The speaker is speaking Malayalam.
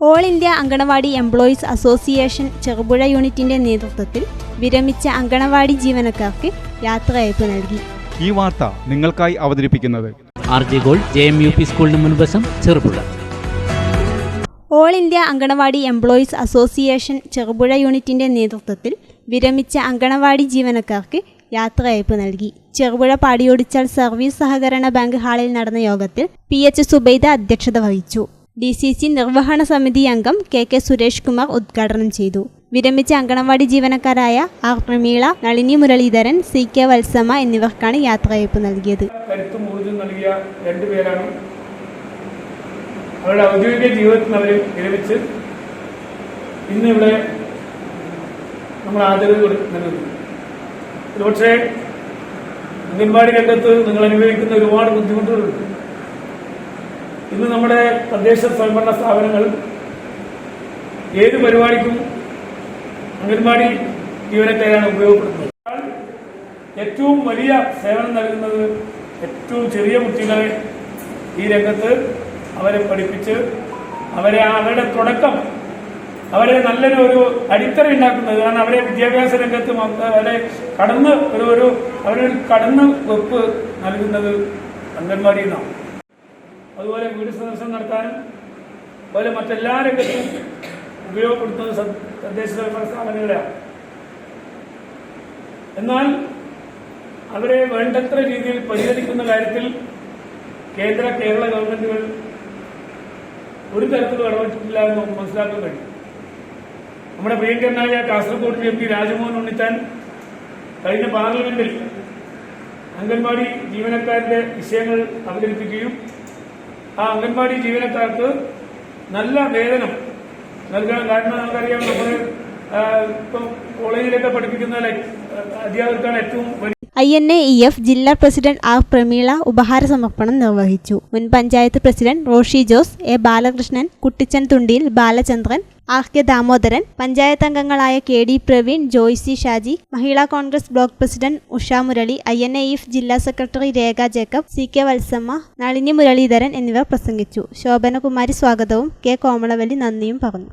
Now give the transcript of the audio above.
All India Anganwadi employees association Cherupuzha യൂണിറ്റിന്റെ നേതൃത്വത്തിൽ വിരമിച്ച അങ്കണവാടി ജീവനക്കാർക്ക് യാത്രയയപ്പ് നൽകി. ഈ വാർത്ത നിങ്ങൾക്കായി അവതരിപ്പിക്കുന്നത് R J gold J M U P സ്കൂളിന് മുൻവശം Cherupuzha. All India Anganwadi employees association Cherupuzha യൂണിറ്റിന്റെ നേതൃത്വത്തിൽ വിരമിച്ച അങ്കണവാടി ജീവനക്കാർക്ക് യാത്രയയപ്പ് നൽകി. ചെറുപുഴ പാടിയോടിച്ചാൽ സർവീസ് സഹകരണ ബാങ്ക് ഹാളിൽ നടന്ന യോഗത്തിൽ പി എച്ച് സുബൈദ അധ്യക്ഷത വഹിച്ചു. ഡി സി സി നിർവഹണ സമിതി അംഗം കെ കെ സുരേഷ് കുമാർ ഉദ്ഘാടനം ചെയ്തു. വിരമിച്ച anganwadi ജീവനക്കാരായ R Prameela Nalini Muraleedharan C K Vatsamma എന്നിവർക്കാണ് യാത്രയയപ്പ് നൽകിയത്. നൽകിയ രണ്ടുപേരാണ് അവരുടെ ഔദ്യോഗിക ജീവിതത്തിൽ അവർ വിരമിച്ച് ഇന്ന് ഇവിടെ നമ്മൾ ആദരവ് നൽകുന്നു. പക്ഷേ അംഗൻവാടി രംഗത്ത് നിങ്ങൾ അനുഭവിക്കുന്ന ഒരുപാട് ബുദ്ധിമുട്ടുകളുണ്ട്. ഇന്ന് നമ്മുടെ തദ്ദേശ സ്വയംഭരണ സ്ഥാപനങ്ങൾ ഏത് പരിപാടിക്കും അംഗൻവാടി ജീവനക്കാരാണ് ഉപയോഗപ്പെടുത്തുന്നത്. ഏറ്റവും വലിയ സേവനം നൽകുന്നത് ഏറ്റവും ചെറിയ കുട്ടികളെ ഈ രംഗത്ത് അവരെ പഠിപ്പിച്ച് അവരെ അവരുടെ തുടക്കം അവരെ നല്ലൊരു ഒരു അടിത്തറ ഉണ്ടാക്കുന്നത്. കാരണം അവരെ വിദ്യാഭ്യാസ രംഗത്ത് അവരെ കടന്ന് ഒരു ഒരു അവരൊരു കടന്ന് വെപ്പ് നൽകുന്നത് അംഗൻവാടി നിന്നാണ്. അതുപോലെ വീട് സന്ദർശനം നടത്താനും അതുപോലെ മറ്റെല്ലാ രംഗത്തും ഉപയോഗപ്പെടുത്തുന്നത് തദ്ദേശ സ്വയംഭരണ സ്ഥാപനങ്ങളെയാണ്. എന്നാൽ അവരെ വേണ്ടത്ര രീതിയിൽ പരിഹരിക്കുന്ന കാര്യത്തിൽ കേന്ദ്ര കേരള ഗവൺമെന്റുകൾ ഒരു തരത്തിലും ഇടപെട്ടിട്ടില്ല എന്ന് മനസ്സിലാക്കാൻ കഴിയും. നമ്മുടെ പ്രിയങ്കരനായ കാസർഗോഡ് എം പി രാജമോഹൻ ഉണ്ണിത്താൻ കഴിഞ്ഞ പാർലമെന്റിൽ അംഗൻവാടി ജീവനക്കാരുടെ വിഷയങ്ങൾ അവതരിപ്പിക്കുകയും ആ അംഗൻവാടി ജീവനക്കാർക്ക് നല്ല വേതനം നൽകാൻ കാരണം നമുക്കറിയാം നമ്മൾ ഇപ്പം കോളേജിലൊക്കെ പഠിപ്പിക്കുന്ന അധ്യാപകർക്കാണ് ഏറ്റവും I N A E F ജില്ലാ പ്രസിഡന്റ് ആർ പ്രമീള ഉപഹാര സമർപ്പണം നിർവഹിച്ചു. മുൻ panchayat president Roshi Jose A Balakrishnan Kuttichan Thundiyil Balachandran R K Damodaran panchayat അംഗങ്ങളായ K D Praveen Joycee Shaji Mahila Congress block president Usha Murali I N A E ജില്ലാ secretary Rekha Jacob C K Vatsamma Nalini Muraleedharan എന്നിവർ പ്രസംഗിച്ചു. ശോഭനകുമാരി സ്വാഗതവും കെ കോമളവല്ലി നന്ദിയും പറഞ്ഞു.